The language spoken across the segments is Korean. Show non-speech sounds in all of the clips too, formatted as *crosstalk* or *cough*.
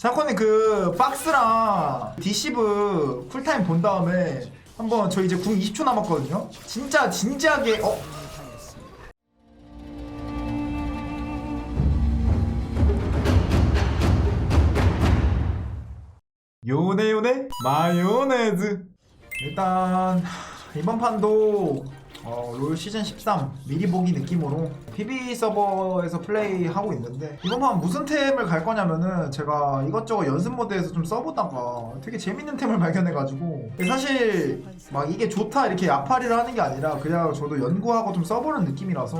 사건이 그 박스랑 디시브 쿨타임 본 다음에 한번 저 이제 궁 20초 남았거든요. 진짜 진지하게 어 요네 요네 마요네즈 일단 이번 판도 어, 롤 시즌 13 미리 보기 느낌으로 PB 서버에서 플레이하고 있는데 이번 판 무슨 템을 갈 거냐면은 제가 이것저것 연습 모드에서 좀 써보다가 되게 재밌는 템을 *laughs* 발견해가지고 사실 막 이게 좋다 이렇게 아파리를 하는 게 아니라 그냥 저도 연구하고 좀 써보는 느낌이라서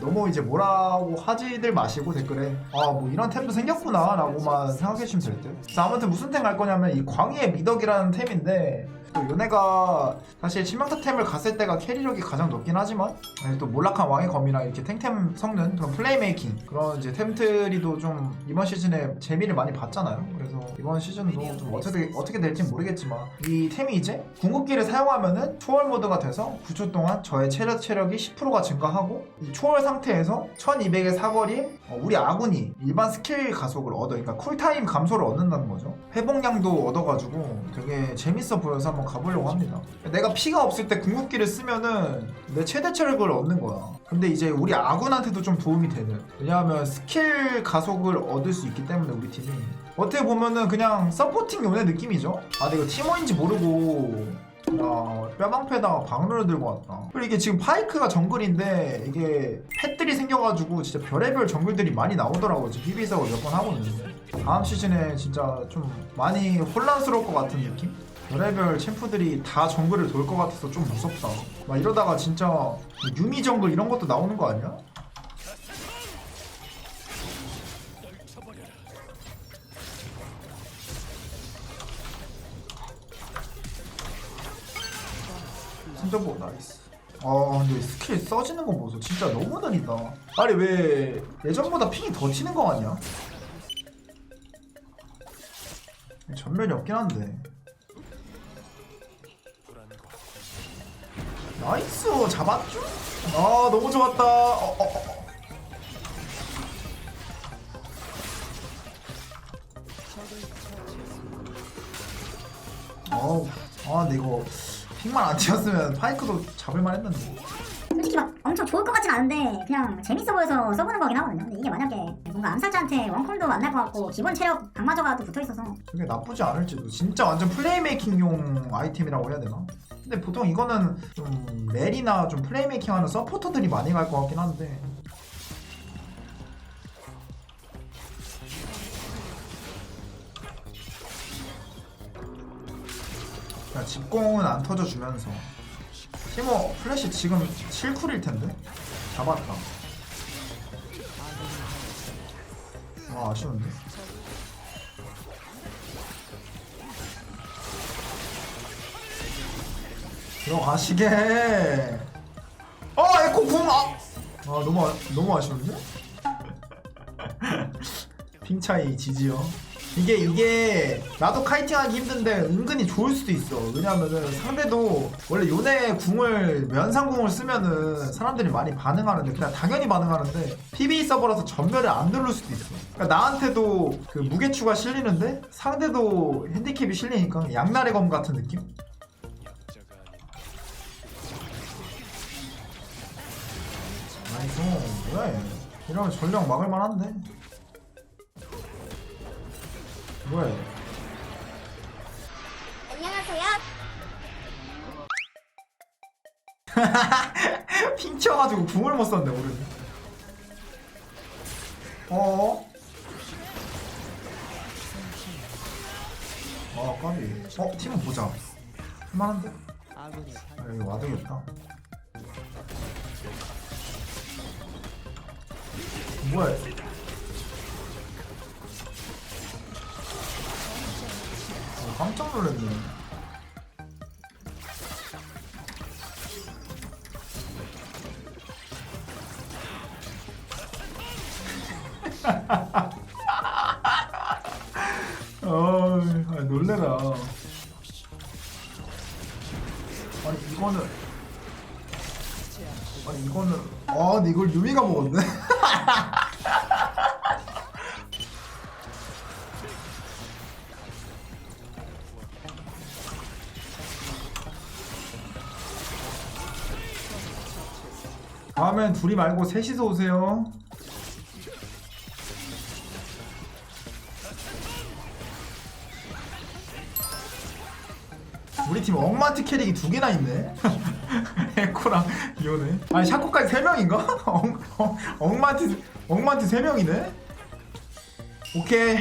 너무 이제 뭐라고 하지들 마시고 댓글에 아 뭐 이런 템도 생겼구나 라고만 생각해 주시면 될 듯. 아무튼 무슨 템 갈 거냐면 이 광희의 미덕이라는 템인데 또 요네가 사실 치명타 템을 갔을 때가 캐리력이 가장 높긴 하지만 아니, 또 몰락한 왕의 검이랑 이렇게 탱템 섞는 그런 플레이메이킹 그런 이제 템트리도 좀 이번 시즌에 재미를 많이 봤잖아요. 그래서 이번 시즌도 좀 어떻게 어떻게 될지 모르겠지만 이 템이 이제 궁극기를 사용하면은 초월 모드가 돼서 9초 동안 저의 체력 체력이 10%가 증가하고 이 초월 상태에서 1200의 사거리에 어, 우리 아군이 일반 스킬 가속을 얻어 그러니까 쿨타임 감소를 얻는다는 거죠. 회복량도 얻어가지고 되게 재밌어 보여서 한번 가보려고 합니다 내가 피가 없을 때 궁극기를 쓰면은 내 최대 체력을 얻는 거야 근데 이제 우리 아군한테도 좀 도움이 되는 왜냐하면 스킬 가속을 얻을 수 있기 때문에 우리 팀이 어떻게 보면은 그냥 서포팅 요네 느낌이죠 아 이거 팀원인지 모르고 야, 뼈방패에다가 방루를 들고 왔다. 그리고 이게 지금 파이크가 정글인데 이게 펫들이 생겨가지고 진짜 별의별 정글들이 많이 나오더라고요. 지금 PBS하고 몇번 하고 있는데 다음 시즌에 진짜 좀 많이 혼란스러울 것 같은 느낌? 별의별 챔프들이 다 정글을 돌 것 같아서 좀 무섭다. 막 이러다가 진짜 유미 정글 이런 것도 나오는 거 아니야? 순전보 나이스. 아 근데 스킬 써지는 거 보소 진짜 너무 느리다. 아니 왜 예전보다 핑이 더 치는 거 같냐? 전면이 없긴 한데. 나이스 잡았죠? 아 너무 좋았다. 어, 어, 어. 어우 아 근데 이거 핑만 안 튀었으면 파이크도 잡을만 했는데 솔직히 막 엄청 좋을 것 같진 않은데 그냥 재밌어 보여서 써보는 거긴 하거든요. 근데 이게 만약에 뭔가 암살자한테 원콤도 안 날 것 같고 기본 체력 강마저가도 붙어 있어서 그게 나쁘지 않을지도 진짜 완전 플레이메이킹용 아이템이라고 해야 되나? 근데 보통 이거는 좀 멜이나 좀 플레이메이킹 하는 서포터들이 많이 갈 것 같긴 한데. 그냥 집공은 안 터져주면서. 티모 플래시 지금 7쿨일 텐데? 잡았다. 와 아쉬운데 들어가시게. 어 에코 궁 아! 아 너무 아, 너무 아쉬운데? *laughs* 핑 차이 지지요. 이게 이게 나도 카이팅하기 힘든데 은근히 좋을 수도 있어. 왜냐면은 상대도 원래 요네 궁을 면상궁을 쓰면은 사람들이 많이 반응하는데 그냥 당연히 반응하는데 PB 서버라서 전멸을 안 누를 수도 있어. 그러니까 나한테도 그 무게추가 실리는데 상대도 핸디캡이 실리니까 양날의 검 같은 느낌? 뭐야 얘? 이러면 전령 막을 만한데? 뭐야 얘? 안녕하세요. *laughs* 핑 쳐가지고 궁을 못 썼네 오른 어어 아 까비. 어 팀은 보자. 할만한데? 아 여기 와드겠다 뭐야 얘. 어, 깜짝 놀랐네 *laughs* 어, 아. 아니 이거는 아니 이거는 아 이걸 유미가 먹었네. *laughs* 다음엔 둘이 말고 셋이서 오세요. 우리 팀 억마트 캐릭이 두 개나 있네. *laughs* 에코랑 이오네. 아니 샤코까지 세 명인가? 억, 억, 억마트 억마트 세 명이네. 오케이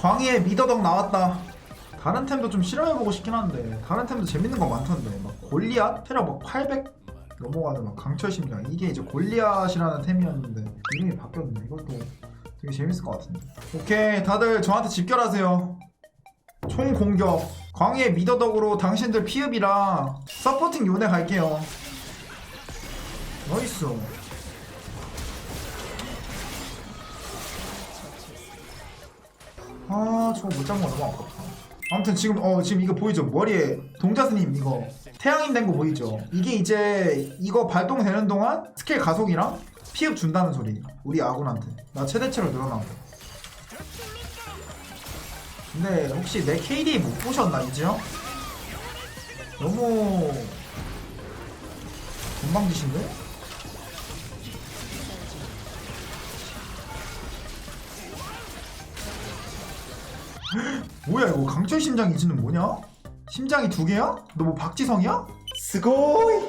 광희의 미더덕 나왔다. 다른 템도 좀 실험해보고 싶긴 한데 다른 템도 재밌는 거 많던데 막 골리앗 테러 막 800 넘어가는 막 강철 심장 이게 이제 골리앗이라는 템이었는데 이름이 바뀌었네. 이것도 되게 재밌을 것 같은데. 오케이. 다들 저한테 집결하세요. 총 공격. 광희의 미더덕으로 당신들 피읍이랑 서포팅 요네 갈게요. 나이스 아 저거 못 잡은 거 너무 아깝다 아무튼 지금 어 지금 이거 보이죠? 머리에 동자스님 이거. 태양인 된 거 보이죠? 이게 이제 이거 발동되는 동안 스킬 가속이랑 피흡 준다는 소리. 우리 아군한테. 나 최대치로 늘어나고 근데 혹시 내 KD 못 보셨나 이지요? 너무 건방지신데? 뭐야 이거 강철 심장 이지는 뭐냐? 심장이 두 개야? 너 뭐 박지성이야? 스고이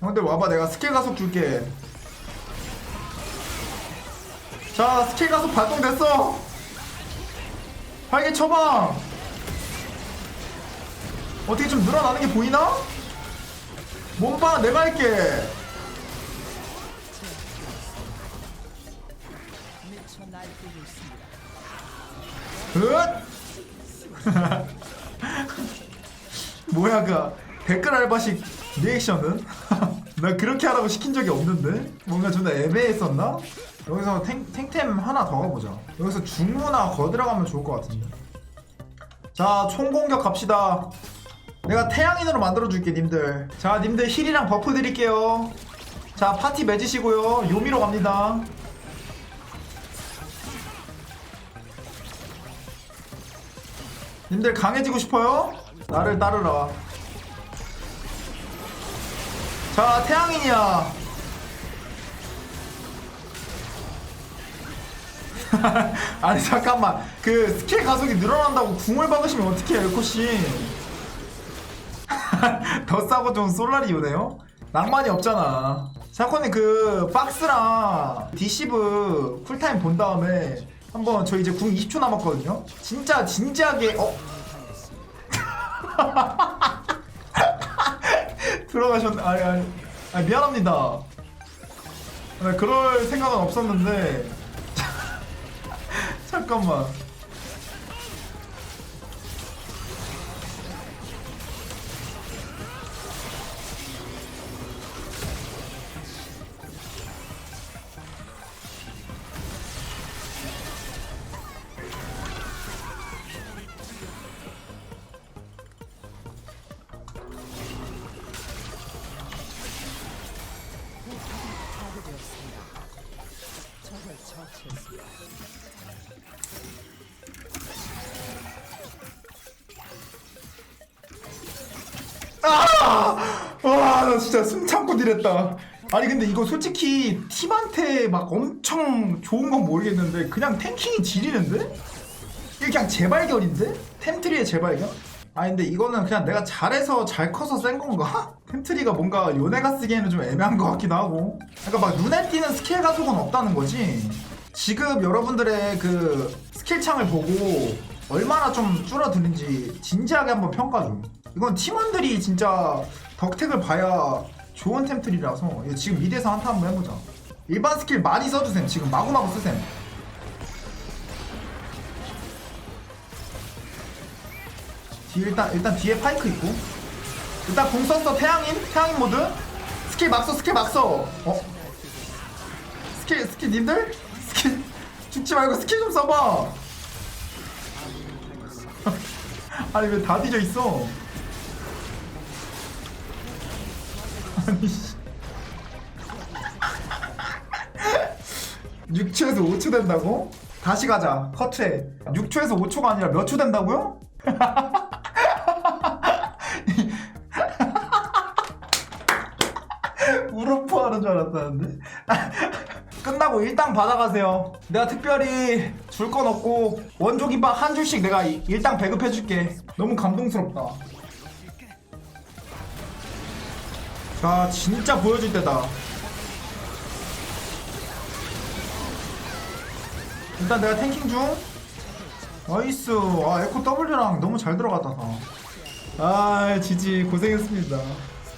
형들 와봐 내가 스킬 가속 줄게 자 스킬 가속 발동됐어 활개 쳐봐 어떻게 좀 늘어나는 게 보이나? 몸봐 내가 할게 으앗! *laughs* 뭐야 그 댓글 알바식 리액션은? *laughs* 나 그렇게 하라고 시킨 적이 없는데? 뭔가 존나 애매했었나? 여기서 탱, 탱템 하나 더 가보자. 여기서 중무나 거 들어가면 좋을 것 같은데. 자 총공격 갑시다. 내가 태양인으로 만들어줄게 님들. 자 님들 힐이랑 버프 드릴게요. 자 파티 맺으시고요. 요미로 갑니다 님들 강해지고 싶어요? 나를 따르라. 자, 태양인이야. *laughs* 아니 잠깐만 그 스킬 가속이 늘어난다고 궁을 박으시면 어떻게 해요 코씨 더 싸고 좀 솔라리오네요 낭만이 없잖아 샤코님 그 박스랑 디시브 쿨타임 본 다음에 한번 저 이제 궁 20초 남았거든요. 진짜 진지하게 어? *laughs* 들어가셨네 아니 아니. 아니 미안합니다. 네, 그럴 생각은 없었는데. *laughs* 잠깐만 와, 나 진짜 숨 참고 딜했다. 아니 근데 이거 솔직히 팀한테 막 엄청 좋은 건 모르겠는데 그냥 탱킹이 지리는데? 이게 그냥 재발견인데? 템트리의 재발견? 아니 근데 이거는 그냥 내가 잘해서 잘 커서 센 건가? 템트리가 뭔가 요네가 쓰기에는 좀 애매한 것 같기도 하고 그러니까 막 눈에 띄는 스킬 가속은 없다는 거지 지금 여러분들의 그 스킬 창을 보고 얼마나 좀 줄어드는지 진지하게 한번 평가 좀 이건 팀원들이 진짜 덕택을 봐야 좋은 템트리라서. 이거 지금 미드에서 한타 한번 해보자. 일반 스킬 많이 써주셈. 지금 마구마구 쓰셈. 뒤 일단 일단 뒤에 파이크 있고. 일단 공 썼어. 태양인? 태양인 모드? 스킬 막써 스킬 막써. 어? 스킬 스킬 님들? 스킬 *laughs* 죽지 말고 스킬 좀 써봐. *laughs* 아니 왜 다 뒤져 있어 아니 씨. 6초에서 5초 된다고? 다시 가자. 커트해. 6초에서 5초가 아니라 몇 초 된다고요? *laughs* 우르프하네 하는 줄 알았다는데. 끝나고 일당 받아가세요. 내가 특별히 줄 건 없고 원조김밥 한 줄씩 내가 이- 일당 배급해줄게. 너무 감동스럽다 자 진짜 보여줄 때다. 일단 내가 탱킹 중. 나이스. 아 에코 W랑 너무 잘 들어갔다 다. 아 지지 고생했습니다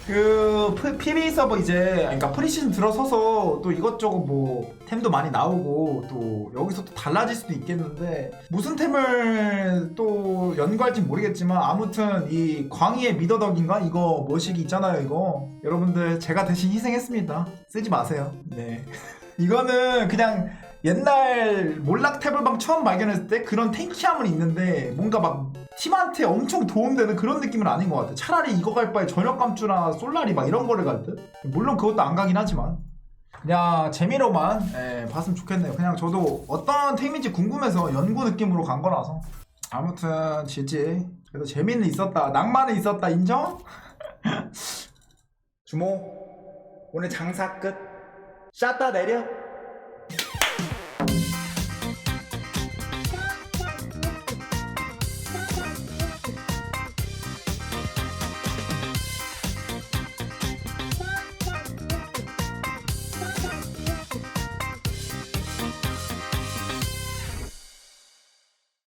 그 프- PB 서버 이제 그러니까 프리시즌 들어서서 또 이것저것 뭐 템도 많이 나오고 또 여기서 또 달라질 수도 있겠는데 무슨 템을 또 연구할지 모르겠지만 아무튼 이 광희의 미더덕인가? 이거 머시기 있잖아요 이거. 여러분들 제가 대신 희생했습니다. 쓰지 마세요. 네. *laughs* 이거는 그냥 옛날 몰락 태블방 처음 발견했을 때 그런 탱키함은 있는데 뭔가 막 팀한테 엄청 도움되는 그런 느낌은 아닌 것 같아. 차라리 이거 갈 바에 저녁 감주나 솔라리 막 이런 거를 갈 듯. 물론 그것도 안 가긴 하지만. 그냥 재미로만 예, 봤으면 좋겠네요. 그냥 저도 어떤 템인지 궁금해서 연구 느낌으로 간 거라서. 아무튼 지지. 그래도 재미는 있었다. 낭만은 있었다. 인정? *laughs* 주모. 오늘 장사 끝. 샷다 내려.